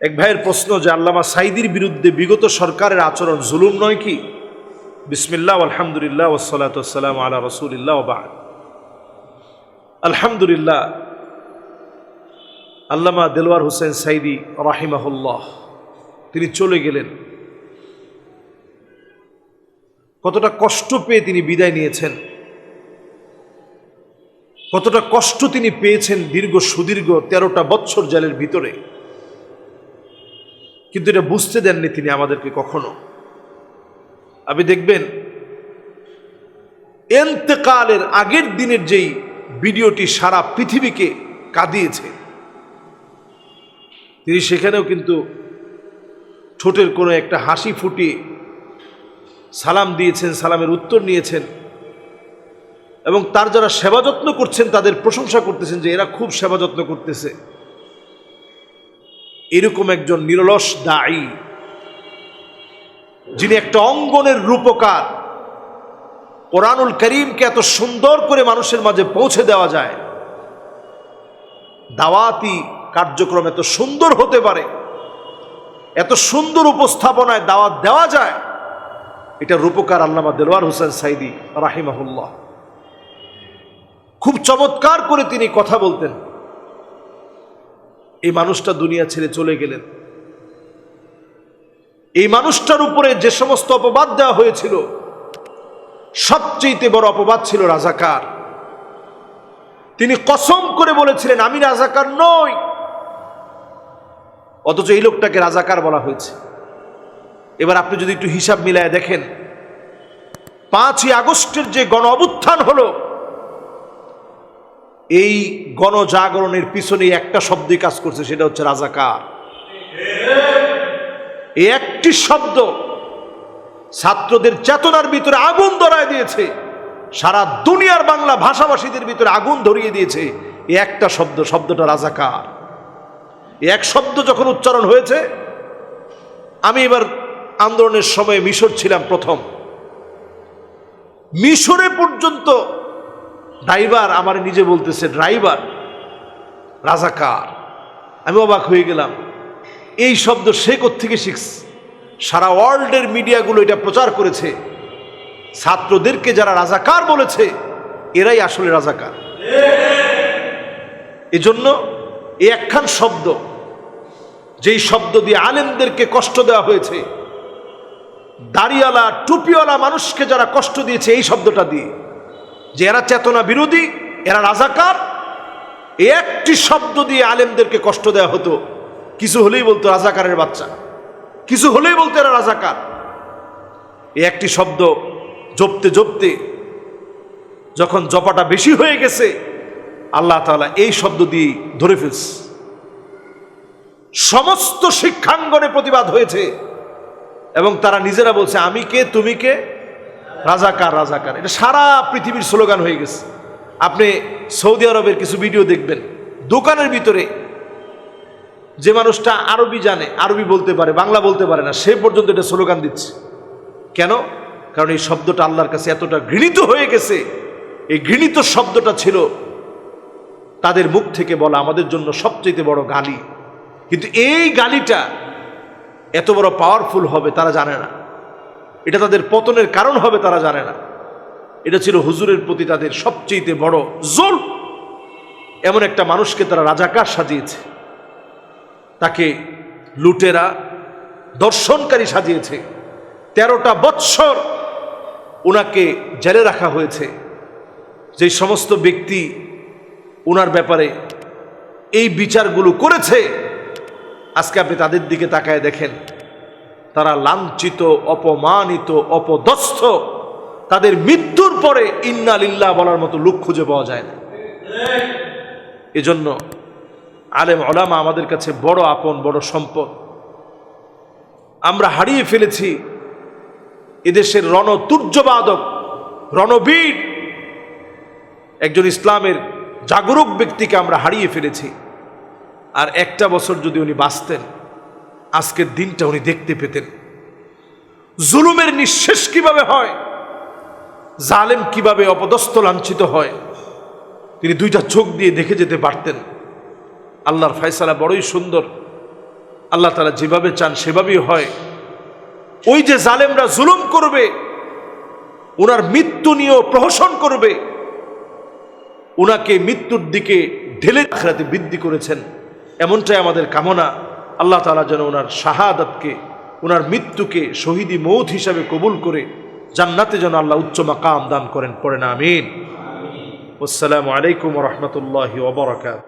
এক ভাইয়ের প্রশ্ন যে আল্লামা সাইদির বিরুদ্ধে বিগত সরকারের আচরণ জুলুম নয় কি? বিসমিল্লাহ, আলহামদুলিল্লাহ ওসালাতাম আলা রসুলিল্লাহ বাদ। আলহামদুলিল্লাহ, আল্লামা দেলওয়ার হোসেন সাইদি রাহিমাহুল্লাহ, তিনি চলে গেলেন। কতটা কষ্ট পেয়ে তিনি বিদায় নিয়েছেন। কতটা কষ্ট তিনি পেয়েছেন দীর্ঘ সুদীর্ঘ তেরোটা বৎসর জেলের ভিতরে। কিন্তু এটা বুঝতে দেননি তিনি আমাদেরকে কখনো। আপনি দেখবেন, এন্তেকালের আগের দিনের যেই ভিডিওটি সারা পৃথিবীকে কাঁদিয়েছে, তিনি সেখানেও কিন্তু ঠোঁটের কোনো একটা হাসি ফুটিয়ে সালাম দিয়েছেন, সালামের উত্তর নিয়েছেন এবং তার যারা সেবা যত্ন করছেন, তাদের প্রশংসা করতেছেন যে এরা খুব সেবা যত্ন করতেছে। এরকম একজন নিরলস দায়ী, যিনি একটা অঙ্গনের রূপকার। কোরআনুল করিমকে এত সুন্দর করে মানুষের মাঝে পৌঁছে দেওয়া যায়। দাওয়াতি কার্যক্রম এত সুন্দর হতে পারে, এত সুন্দর উপস্থাপনায় দাওয়াত দেওয়া যায়। এটা রূপকার আল্লামা দেলোয়ার হোসেন সাইদি রাহিমাহুল্লাহ। খুব চমৎকার করে তিনি কথা বলতেন। এই মানুষটা দুনিয়া ছেড়ে চলে গেলেন। এই মানুষটার উপরে যে সমস্ত অপবাদ দেওয়া হয়েছিল সবচেয়ে বড় অপবাদ ছিল রাজাকার। তিনি কসম করে বলেছিলেন, আমি রাজাকার নই। অথচ এই লোকটাকে রাজাকার বলা হয়েছে। এবার আপনি যদি একটু হিসাব মিলায় দেখেন, পাঁচই আগস্টের যে গণ অবুত্থান হলো এই গণজাগরণের পিছনে একটা শব্দই কাজ করছে, সেটা হচ্ছে রাজাকার। একটি শব্দ ছাত্রদের চেতনার ভিতরে আগুন ধরায় দিয়েছে, সারা দুনিয়ার বাংলা ভাষাভাষীদের ভিতরে আগুন ধরিয়ে দিয়েছে একটা শব্দ, শব্দটা রাজাকার। এক শব্দ যখন উচ্চারণ হয়েছে, আমি এবার আন্দোলনের সময় মিশর ছিলাম প্রথম। মিশরে পর্যন্ত ড্রাইভার আমার নিজে বলতেছে, ড্রাইভার, রাজাকার। আমি অবাক হয়ে গেলাম। এই শব্দ সে থেকে শিখছে? সারা ওয়ার্ল্ডের মিডিয়াগুলো এটা প্রচার করেছে। ছাত্রদেরকে যারা রাজাকার বলেছে, এরাই আসলে রাজাকার। এজন্য এই একখান শব্দ, যেই শব্দ দিয়ে আলেমদেরকে কষ্ট দেওয়া হয়েছে, দাড়িওয়ালা, টুপিওয়ালা মানুষকে যারা কষ্ট দিয়েছে, এই শব্দটা দিয়ে যে এরা চেতনা বিরোধী, এরা রাজাকার। একটি শব্দ দিয়ে আলেমদেরকে কষ্ট দেওয়া হতো। কিছু হলেই বলতো রাজাকারের বাচ্চা। কিছু হলেই বলতো এরা রাজাকার। এই একটি শব্দ জপতে জপতে যখন জপাটা বেশি হয়ে গেছে, আল্লাহ তালা এই শব্দ দিয়ে ধরে ফেলছে। সমস্ত শিক্ষাঙ্গনে প্রতিবাদ হয়েছে। এবং তারা নিজেরা বলছে, আমি কে? তুমি কে? রাজাকার রাজাকার। এটা সারা পৃথিবীর স্লোগান হয়ে গেছে। আপনি সৌদি আরবের কিছু ভিডিও দেখবেন। দোকানের ভিতরে যে মানুষটা আরবি জানে, আরবি বলতে পারে, বাংলা বলতে পারে না, সে পর্যন্ত এটা স্লোগান দিচ্ছে। কেন? কারণ এই শব্দটা আল্লাহর কাছে এতটা ঘৃণিত হয়ে গেছে। এই ঘৃণিত শব্দটা ছিল তাদের মুখ থেকে বলা আমাদের জন্য সবচেয়ে বড় গালি। কিন্তু এই গালিটা এত বড় পাওয়ারফুল হবে তারা জানে না। এটা তাদের পতনের কারণ হবে, তারা জানে না। এটা ছিল হুজুরের প্রতি তাদের সবচেয়ে বড় জোর এমন একটা মানুষকে তারা রাজাকার সাজিয়েছে। তাকে লুটেরা দর্শনকারী সাজিয়েছে। তেরোটা বৎসর ওনাকে জেলে রাখা হয়েছে। যে সমস্ত ব্যক্তি ওনার ব্যাপারে এই বিচারগুলো করেছে, আজকে আপনি তাদের দিকে তাকায় দেখেন। তারা লাঞ্ছিত, অপমানিত, অপদস্থ। তাদের মৃত্যুর পরে ইন্না লিল্লাহ বলার মতো লোক খুঁজে পাওয়া যায় না। এজন্য আলেম ওলামা আমাদের কাছে বড় আপন, বড় সম্পদ। আমরা হারিয়ে ফেলেছি এদেশের রণতুর্যবাদক, রণবীর। একজন ইসলামের জাগরুক ব্যক্তিকে আমরা হারিয়ে ফেলেছি। আর একটা বছর যদি উনি বাঁচতেন আজকের দিনটা উনি দেখতে পেতেন। জুলুমের নিঃশেষ কীভাবে হয়? জালেম কীভাবে অপদস্থ লাঞ্ছিত হয়? তিনি দুইটা চোখ দিয়ে দেখে যেতে পারতেন। আল্লাহর ফয়সালা বড়ই সুন্দর। আল্লাহ তালা যেভাবে চান সেভাবেই হয়। ওই যে জালেমরা জুলুম করবে ওনার মৃত্যু নিয়েও প্রহসন করবে ওনাকে মৃত্যুর দিকে ঢেলে আখরাতে বৃদ্ধি করেছেন। এমনটাই আমাদের কামনা। আল্লাহ তালা যেন ওনার শাহাদাতকে ওনার মৃত্যুকে শহীদি মৌত হিসাবে কবুল করে জান্নাতে যেন আল্লাহ উচ্চ মাকাম দান করেন পড়েন আমিন। আসসালামু আলাইকুম রহমতুল্লাহ ওবরাকাত